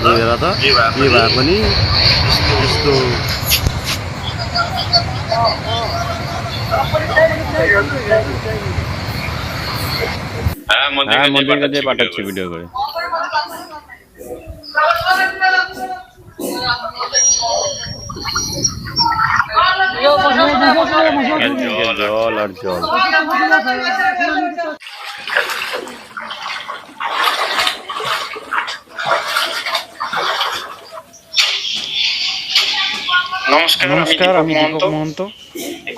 गएर त के भए पनि यस्तो মন্দিরে পাঠাচ্ছি ভিডিও করে জল আর জল নমস্কার আমি দীপক মহন্ত।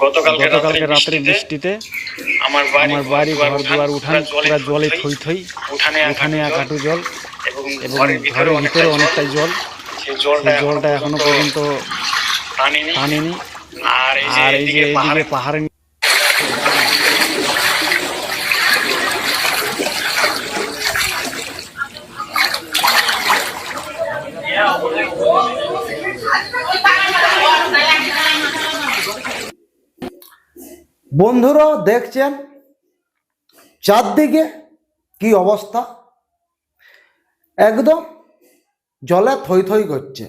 গতকালকে রাত্রে বৃষ্টিতে আমার বাড়ি ঘর দুয়ার উঠান পুরা জলে থই থই উঠানে এক হাঁটু জল এবং ঘরের ভিতরে অনেকটাই জল। সেই জলটা এখনও পর্যন্ত টানেনি। আর এই যে এদিকে এইদিকে বন্ধুরা দেখছেন চারদিকে কি অবস্থা? একদম জলে থই থই করছে।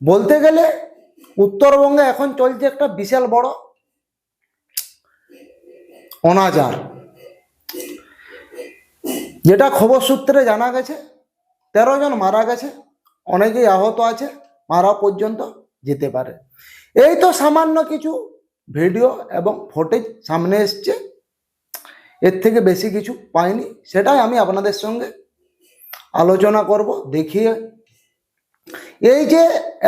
বলতে গেলে উত্তরবঙ্গে এখন চলছে একটা বিশাল বড় অনাচার যেটা খবর সূত্রে জানা গেছে, তেরো জন মারা গেছে, অনেকেই আহত আছে, মারা পর্যন্ত যেতে পারে। এই তো সামান্য কিছু ভিডিও এবং ফুটেজ সামনে এসছে। এর থেকে বেশি কিছু পাইনি। সেটাই আমি আপনাদের সঙ্গে আলোচনা করব, দেখিয়ে। এই যে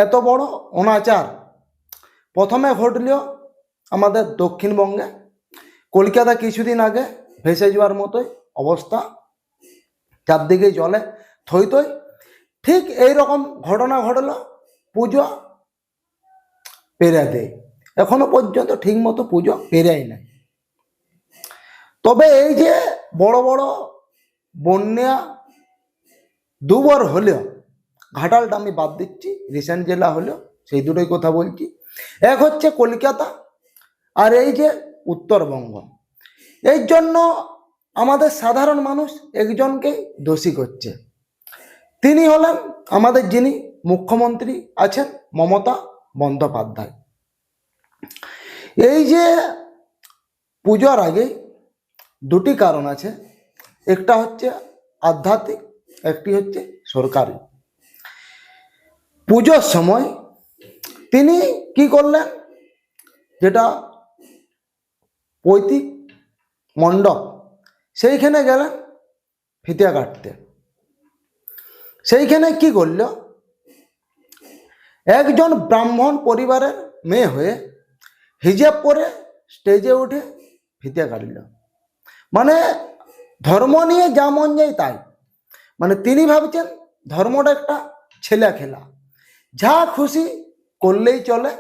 এত বড় অনাচার, প্রথমে ঘটল আমাদের দক্ষিণবঙ্গে। কলকাতা কিছুদিন আগে ভেসে যাওয়ার মতোই অবস্থা। চারদিকে জলে থই থই ঠিক এই রকম ঘটনা ঘটল, পুজো পেরাতে এখনও পর্যন্ত ঠিক মতো পুজো পেরাই নাই। তবে এই যে বড় বড় বন্যা দুবার হলেও, ঘাটালটা আমি বাদ দিচ্ছি, রিসেন্ট জেলা হলেও, সেই দুটোই কথা বলছি। এক হচ্ছে কলকাতা, আর এই যে উত্তরবঙ্গ। এই জন্য আমাদের সাধারণ মানুষ একজনকেই দোষী করছে। তিনি হলেন আমাদের যিনি মুখ্যমন্ত্রী আছেন, মমতা বন্দ্যোপাধ্যায়। এই যে পুজোর আগে দুটি কারণ আছে। একটা হচ্ছে আধ্যাত্মিক, একটি হচ্ছে সরকারি। পুজোর সময় তিনি কি করলেন? যেটা পৈতৃক মণ্ডপ, সেইখানে গেলেন ফিতে কাটতে। সেইখানে কি করল? একজন ব্রাহ্মণ পরিবারের মেয়ে হয়ে হিজাব পরে স্টেজে উঠে ফিতে কাটল। মানে ধর্ম নিয়ে যা মন যায় তাই। মানে তিনি ভাবছেন ধর্মটা একটা ছেলে খেলা। যা খুশি করলেই চলে।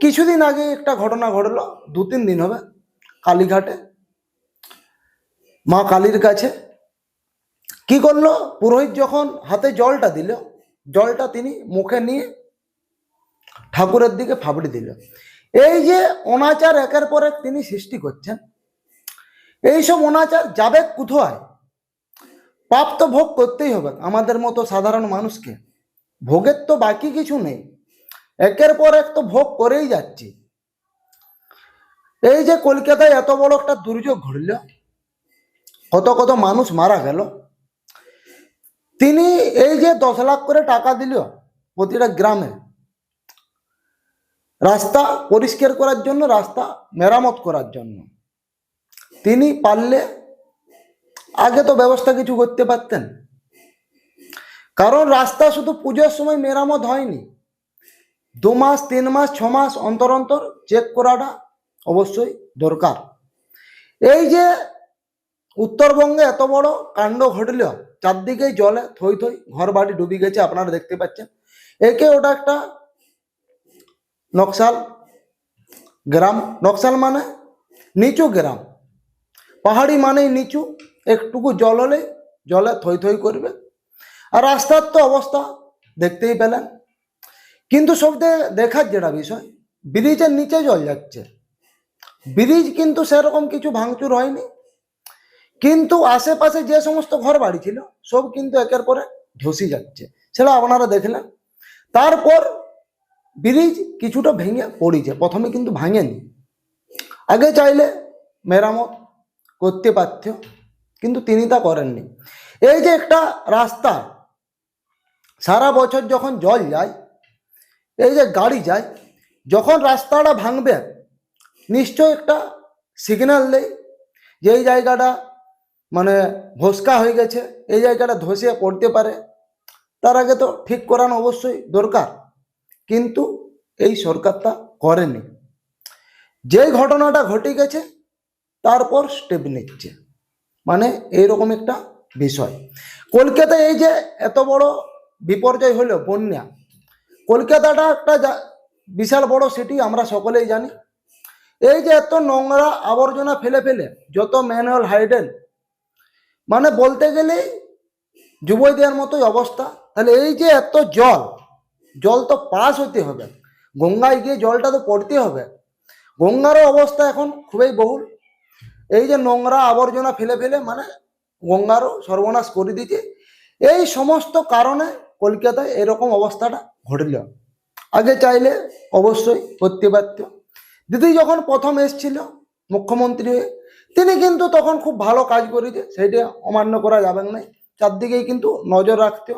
কিছুদিন আগে একটা ঘটনা ঘটলো, দু তিন দিন হবে, কালীঘাটে। মা কালীর কাছে। কি করল? পুরোহিত যখন হাতে জলটা দিল, জলটা তিনি মুখে নিয়ে ঠাকুরের দিকে ফাবড়ি দিল। এই যে অনাচার একের পর এক তিনি সৃষ্টি করছেন এইসব অনাচার যাবে কোথায়? পাপ তো ভোগ করতেই হবে, আমাদের মতো সাধারণ মানুষকে। ভোগের তো বাকি কিছু নেই, একের পর এক তো ভোগ করেই যাচ্ছি। এই যে কলকাতায় এত বড় একটা দুর্যোগ ঘটল, কত কত মানুষ মারা গেল, তিনি এই যে দশ লাখ করে টাকা দিল প্রতিটা গ্রামে। রাস্তা পরিষ্কার করার জন্য, রাস্তা মেরামত করার জন্য। তিনি পারলে আগে তো ব্যবস্থা কিছু করতে পারতেন। কারণ রাস্তা শুধু পুজোর সময় মেরামত হয়নি। দু মাস, তিন মাস, ছ মাস অন্তর অন্তর চেক করাটা অবশ্যই দরকার। এই যে উত্তরবঙ্গে এত বড় কাণ্ড ঘটল, চারদিকেই জলে থই থই ঘর বাড়ি ডুবে গেছে, আপনারা দেখতে পাচ্ছেন। একে ওটা একটা নকশাল গ্রাম নকশাল মানে নিচু গ্রাম পাহাড়ি মানেই নিচু একটুকু জল হলে জলে থই থই করবে আর রাস্তার তো অবস্থা দেখতেই পেলেন কিন্তু সব থেকে দেখার যেটা বিষয় ব্রিজের নিচে জল যাচ্ছে ব্রিজ কিন্তু সেরকম কিছু ভাঙচুর হয়নি কিন্তু আশেপাশে যে সমস্ত ঘর বাড়ি ছিল সব কিন্তু একের পরে ধসে যাচ্ছে সেটা আপনারা দেখলেন তারপর ব্রিজ কিছুটা ভেঙে পড়েছে। প্রথমে কিন্তু ভাঙেনি। আগে চাইলে মেরামত করতে পারত, কিন্তু তিনি তা করেননি। এই যে একটা রাস্তা, সারা বছর যখন জল যায়, এই যে গাড়ি যায়, যখন রাস্তাটা ভাঙবে, নিশ্চয় একটা সিগন্যাল দেয় যে এই জায়গাটা মানে ভস্কা হয়ে গেছে, এই জায়গাটা ধসে পড়তে পারে। তার আগে তো ঠিক করানো অবশ্যই দরকার। কিন্তু এই সরকারটা করেনি। যেই ঘটনাটা ঘটে গেছে, তারপর স্টেপ নিচ্ছে। মানে এইরকম একটা বিষয়। কলকাতায় এই যে এত বড় বিপর্যয় হলো বন্যা, কলকাতাটা একটা বিশাল বড় সিটি আমরা সকলেই জানি। এই যে এত নোংরা আবর্জনা ফেলে ফেলে, যত ম্যানুয়াল হাইডেন মানে বলতে গেলে যুবদের মতোই অবস্থা। তাহলে এই যে এত জল জল তো পাস হতে হবে। গঙ্গায় গিয়ে জলটা তো পড়তে হবে। গঙ্গারও অবস্থা এখন খুবই বহুল। এই যে নোংরা আবর্জনা ফেলে ফেলে মানে গঙ্গারও সর্বনাশ করে দিচ্ছে এই সমস্ত কারণে কলকাতায় এরকম অবস্থাটা ঘটল। আগে চাইলে অবশ্যই করতে পারত। দিদি যখন প্রথম এসছিল মুখ্যমন্ত্রী হয়ে, তিনি কিন্তু তখন খুব ভালো কাজ করেছে, সেইটা অমান্য করা যাবেন না। চারদিকেই কিন্তু নজর রাখতে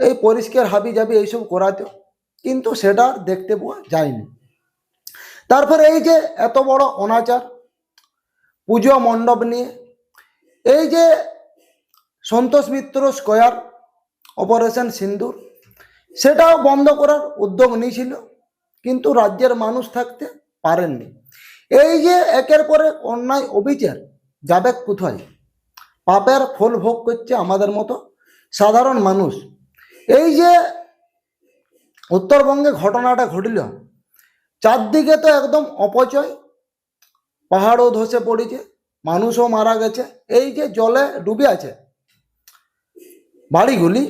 এই পরিষ্কার হাবি যাবি এইসব করাতে কিন্তু সেটা দেখতে পাওয়া যায়নি। তারপরে এই যে এত বড় অনাচার, পুজো মণ্ডপ নিয়ে, এই যে সন্তোষ মিত্র স্কয়ার, অপারেশন সিন্দুর, সেটাও বন্ধ করার উদ্যোগ নিয়েছিল, কিন্তু রাজ্যের মানুষ থাকতে পারেননি। এই যে একের পরে অন্যায় অবিচার, যাবে কোথায়? পাপের ফল ভোগ করছে আমাদের মতো সাধারণ মানুষ। এই যে উত্তরবঙ্গে ঘটনাটা ঘটিল, চারদিকে তো একদম অপচয়, পাহাড়ও ধসে পড়েছে, মানুষও মারা গেছে, এই যে জলে ডুবে আছে, বাড়িগুলি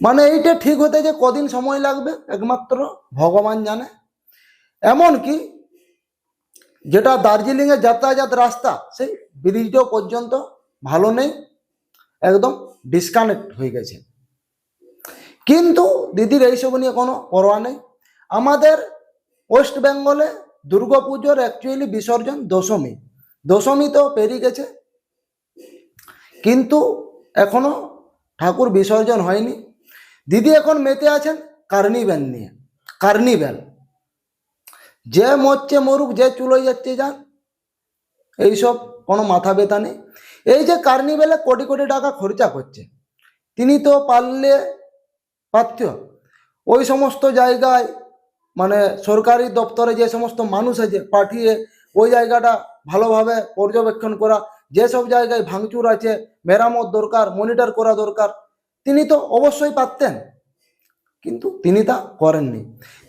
মানে এইটা ঠিক হতে যে কদিন সময় লাগবে, একমাত্র ভগবান জানে এমন কি যেটা দার্জিলিংয়ে যাতায়াত রাস্তা, সেই ব্রিজটাও পর্যন্ত ভালো নেই, একদম ডিসকানেক্ট হয়ে গেছে। কিন্তু দিদির এইসব নিয়ে কোনো পরোয়া নেই। আমাদের ওয়েস্ট বেঙ্গলে দুর্গাপুজোর অ্যাকচুয়ালি বিসর্জন দশমী। দশমী তো পেরিয়ে গেছে। কিন্তু এখনও ঠাকুর বিসর্জন হয়নি। দিদি এখন মেতে আছেন কার্নিভ্যাল নিয়ে, কার্নিভ্যাল। যে মরছে মরুক, যে চুলোয় যাচ্ছে যান, এইসব কোনো মাথা ব্যথা নেই। এই যে কার্নিভ্যালে কোটি কোটি টাকা খরচা করছে, তিনি তো পারলে পারত ওই সমস্ত জায়গায় মানে সরকারি দপ্তরে যে সমস্ত মানুষ আছে, পাঠিয়ে ওই জায়গাটা ভালোভাবে পর্যবেক্ষণ করা যেসব জায়গায় ভাঙচুর আছে, মেরামত দরকার মনিটর করা দরকার, তিনি তো অবশ্যই পারতেন। কিন্তু তিনি তা করেননি।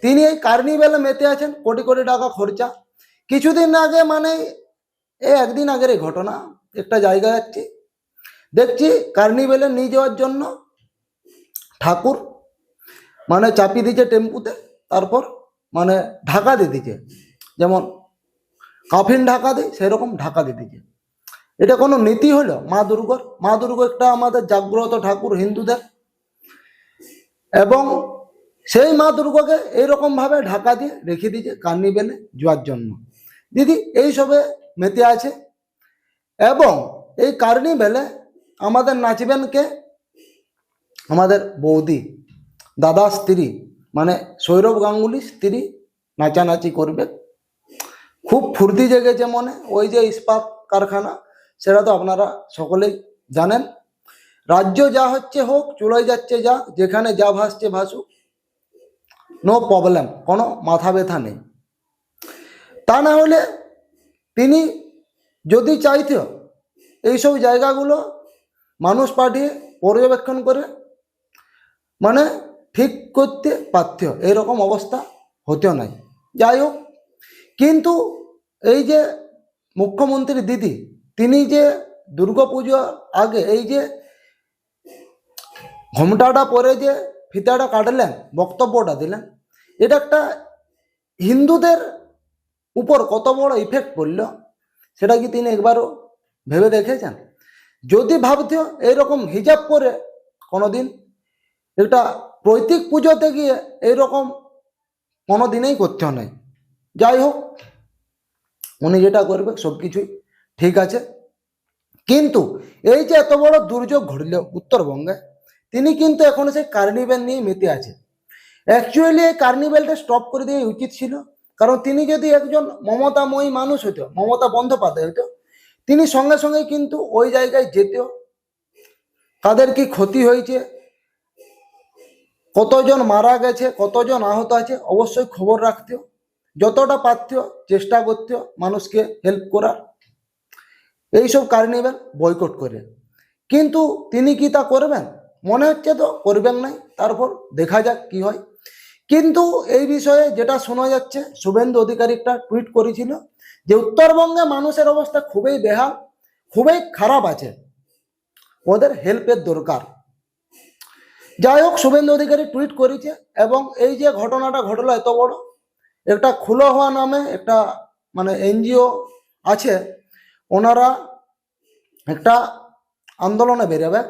তিনি এই কার্নিভেলে মেতে আছেন, কোটি কোটি টাকা খরচা। কিছুদিন আগে মানে এই একদিন আগের এই ঘটনা, একটা জায়গা যাচ্ছি, দেখছি কার্নিভেলে নিয়ে যাওয়ার জন্য ঠাকুর মানে চাপিয়ে দিচ্ছে টেম্পুতে, তারপর মানে ঢাকা দিয়ে দিচ্ছে যেমন কাফিন ঢাকা দেয়, সেরকম ঢাকা দিয়ে দিচ্ছে এটা কোনো নীতি হলো? মা দুর্গর? মা দুর্গ একটা আমাদের জাগ্রত ঠাকুর, হিন্দুদের। এবং সেই মা দুর্গাকে এইরকম ভাবে ঢাকা দিয়ে রেখে দিয়েছে কার্নিভেলে যাওয়ার জন্য। দিদি এইসবে মেতে আছে। এবং এই কার্নিভেলে আমাদের নাচবেন কে আমাদের বৌদি দাদা, স্ত্রী মানে সৌরভ গাঙ্গুলি, স্ত্রী নাচানাচি করবে। খুব ফুর্তি জেগেছে মনে, ওই যে ইস্পাত কারখানা, সেটা তো আপনারা সকলেই জানেন। রাজ্য যা হচ্ছে হোক, চুলোয় যাচ্ছে যা, যেখানে যা ভাসছে ভাসুক নো প্রবলেম কোনো মাথা ব্যথা নেই। তা না হলে তিনি যদি চাইতো, এইসব জায়গাগুলো মানুষ পাঠিয়ে পর্যবেক্ষণ করে মানে ঠিক করতে পারত এরকম অবস্থা হতেও নাই। যাই হোক, কিন্তু এই যে মুখ্যমন্ত্রী দিদি, তিনি যে দুর্গাপুজো আগে এই যে ঘোমটাটা পরে যে ফিতাটা কাটলেন, বক্তব্যটা দিলেন, এটা একটা হিন্দুদের উপর কত বড় ইফেক্ট পড়ল, সেটা কি তিনি একবারও ভেবে দেখেছেন? যদি ভাবতেও এইরকম হিজাব করে কোনোদিন একটা প্রতীক পুজোতে গিয়ে এইরকম কোনো দিনেই করতে নেই। যাই হোক, উনি যেটা করবে সব কিছুই ঠিক আছে। কিন্তু এই যে এত বড় দুর্যোগ ঘটল উত্তরবঙ্গে, তিনি কিন্তু এখন সেই কার্নিভেল নিয়ে মেতে আছে। অ্যাকচুয়ালি এই কার্নিভেলটা স্টপ করে দেওয়া উচিত ছিল। কারণ তিনি যদি একজন মমতাময়ী মানুষ হতো, মমতা বন্দ্যোপাধ্যায় হতো, তিনি সঙ্গে সঙ্গে কিন্তু ওই জায়গায় যেতেও তাদের কি ক্ষতি হয়েছে কতজন মারা গেছে, কতজন আহত আছে, অবশ্যই খবর রাখতেও যতটা পারত চেষ্টা করতেও মানুষকে হেল্প করার। এইসব কার্নিভেল বয়কট করে। কিন্তু তিনি কি তা করবেন? মনে হচ্ছে তো করবেন নাই, তারপর দেখা যাক কি হয়। কিন্তু এই বিষয়ে যেটা শোনা যাচ্ছে, শুভেন্দু অধিকারী একটা টুইট করেছিল যে উত্তরবঙ্গে মানুষের অবস্থা খুবই বেহাল, খুবই খারাপ আছে। ওদের হেল্পের দরকার। যাই হোক শুভেন্দু অধিকারী টুইট করেছে এবং এই যে ঘটনাটা ঘটলো এত বড় একটা খুলো হওয়া নামে একটা মানে এনজিও আছে, ওনারা একটা আন্দোলনে বেরোবে।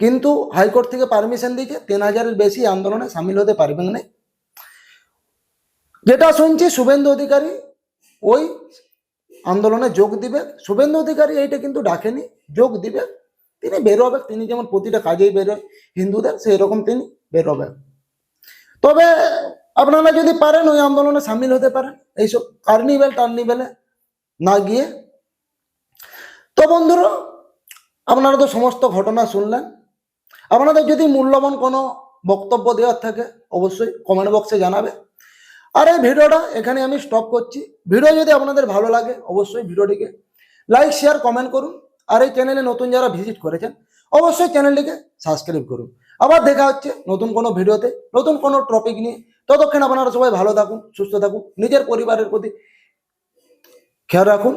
কিন্তু হাইকোর্ট থেকে পারমিশন দিয়েছে, তিন হাজারের বেশি আন্দোলনে সামিল হতে পারবেন না। যেটা শুনছি, শুভেন্দু অধিকারী ওই আন্দোলনে যোগ দিবে। শুভেন্দু অধিকারী এইটা কিন্তু ডাকেনি, যোগ দিবে। তিনি বেরোবে তিনি যেমন প্রতিটা কাজেই বেরোয় হিন্দুদের সেই রকম তিনি বেরোবে তবে আপনারা যদি পারেন, ওই আন্দোলনে সামিল হতে পারেন। এইসব কার্নিভেল, টার্নিভেলে না গিয়ে। তো বন্ধুরা, আপনারা তো সমস্ত ঘটনা শুনলেন। আপনাদের যদি মূল্যবান কোনো বক্তব্য দেওয়ার থাকে, অবশ্যই কমেন্ট বক্সে জানাবে। আর এই ভিডিওটা এখানে আমি স্টপ করছি। ভিডিও যদি আপনাদের ভালো লাগে, অবশ্যই ভিডিওটিকে লাইক শেয়ার কমেন্ট করুন। আর এই চ্যানেলে নতুন যারা ভিজিট করেছেন, অবশ্যই চ্যানেলটিকে সাবস্ক্রাইব করুন। আবার দেখা হচ্ছে নতুন কোনো ভিডিওতে, নতুন কোনো টপিক নিয়ে। ততক্ষণ আপনারা সবাই ভালো থাকুন, সুস্থ থাকুন, নিজের পরিবারের প্রতি খেয়াল রাখুন।